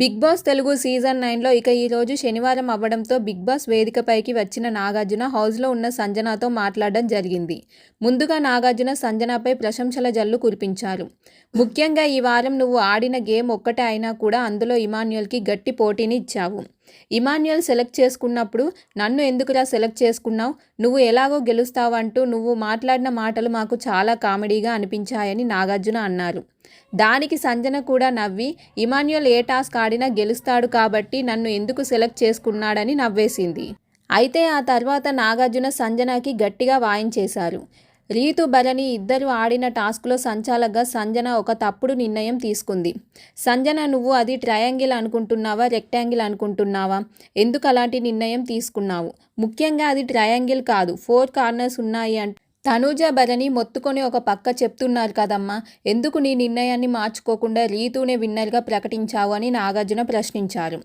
Big boss Telugu season నైన్లో ఇక ఈరోజు శనివారం అవ్వడంతో బిగ్ బాస్ వేదికపైకి వచ్చిన నాగార్జున హౌస్లో ఉన్న సంజనాతో మాట్లాడడం జరిగింది. ముందుగా నాగార్జున సంజనాపై ప్రశంసల జల్లు కురిపించారు. ముఖ్యంగా ఈ వారం నువ్వు ఆడిన గేమ్ ఒక్కటే అయినా కూడా అందులో ఇమాన్యుయల్కి గట్టి పోటీని ఇచ్చావు. ఇమాన్యుయల్ సెలెక్ట్ చేసుకున్నప్పుడు నన్ను ఎందుకురా సెలెక్ట్ చేసుకున్నావు? నువ్వు ఎలాగో గెలుస్తావంటూ నువ్వు మాట్లాడిన మాటలు మాకు చాలా కామెడీగా అనిపించాయని నాగార్జున అన్నారు. దానికి సంజన కూడా నవ్వి ఇమాన్యుయల్ ఏ టాస్క్ ఆడినా గెలుస్తాడు కాబట్టి నన్ను ఎందుకు సెలెక్ట్ చేసుకున్నాడని నవ్వేసింది. అయితే ఆ తర్వాత నాగార్జున సంజనకి గట్టిగా వాయించేశారు. రీతు భరణి ఇద్దరు ఆడిన టాస్క్లో సంచాలకగా సంజన ఒక తప్పుడు నిర్ణయం తీసుకుంది. సంజన నువ్వు అది ట్రయాంగిల్ అనుకుంటున్నావా రెక్టాంగిల్ అనుకుంటున్నావా? ఎందుకు అలాంటి నిర్ణయం తీసుకున్నావు? ముఖ్యంగా అది ట్రయాంగిల్ కాదు ఫోర్ కార్నర్స్ ఉన్నాయి అంటే. తనూజ భరణి మొత్తుకొని ఒక పక్క చెప్తున్నారు కదమ్మా ఎందుకు నీ నిర్ణయాన్ని మార్చుకోకుండా రీతునే విన్నర్గా ప్రకటించావు అని నాగార్జున ప్రశ్నించారు.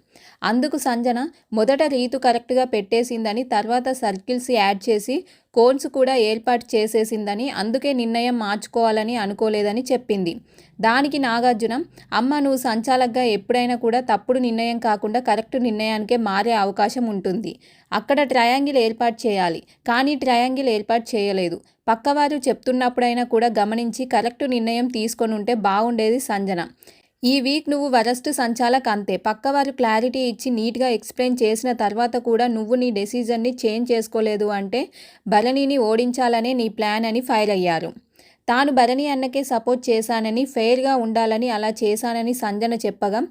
అందుకు సంజన మొదట రీతు కరెక్ట్గా పెట్టేసిందని తర్వాత సర్కిల్స్ యాడ్ చేసి కోన్స్ కూడా ఏర్పాటు చేసేసిందని అందుకే నిర్ణయం మార్చుకోవాలని అనుకోలేదని చెప్పింది. దానికి నాగార్జున అమ్మ నువ్వు సంచాలకగా ఎప్పుడైనా కూడా తప్పుడు నిర్ణయం కాకుండా కరెక్ట్ నిర్ణయానికే మారే అవకాశం ఉంటుంది. అక్కడ ట్రయాంగిల్ ఏర్పాటు చేయాలి. కానీ ట్రయాంగిల్ ఏర్పాటు చేయలేదు. పక్కవారు చెప్తున్నప్పుడైనా కూడా గమనించి కరెక్ట్ నిర్ణయం తీసుకొని ఉంటే బాగుండేది సంజన. ఈ వీక్ నువ్వు వరస్ట్ సంచాలక్ అంతే. పక్కవారు క్లారిటీ ఇచ్చి నీట్గా ఎక్స్ప్లెయిన్ చేసిన తర్వాత కూడా నువ్వు నీ డెసిజన్ని చేంజ్ చేసుకోలేదు అంటే భరణిని ఓడించాలనే నీ ప్లాన్ అని ఫైర్ అయ్యారు. తాను భరణి అన్నకే సపోర్ట్ చేశానని ఫెయిర్గా ఉండాలని అలా చేశానని సంజన చెప్పగా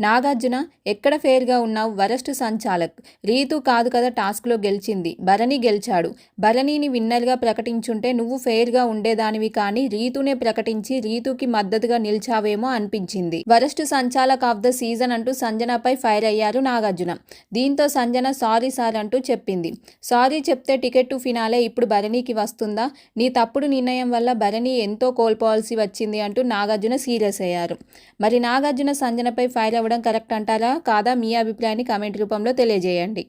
నాగార్జున ఎక్కడ ఫెయిర్గా ఉన్నావు? వరస్ట్ సంచాలక్. రీతు కాదు కదా టాస్క్లో గెలిచింది. భరణి గెలిచాడు. భరణిని విన్నర్గా ప్రకటించుంటే నువ్వు ఫెయిర్గా ఉండేదానివి కానీ రీతునే ప్రకటించి రీతుకి మద్దతుగా నిలిచావేమో అనిపించింది. Worst sanchalak of the season అంటూ సంజనపై ఫైర్ అయ్యారు నాగార్జున. దీంతో సంజన సారీ సార్ అంటూ చెప్పింది. సారీ చెప్తే టికెట్ టు ఫినాలే ఇప్పుడు భరణికి వస్తుందా? నీ తప్పుడు నిర్ణయం వల్ల భరణి ఎంతో కోల్పోవాల్సి వచ్చింది అంటూ నాగార్జున సీరియస్ అయ్యారు. మరి నాగార్జున సంజనపై ఫైర్ అవ్వడం కరెక్ట్ అంటారా? కాదా? మీ అభిప్రాయాన్ని కామెంట్ రూపంలో తెలియజేయండి.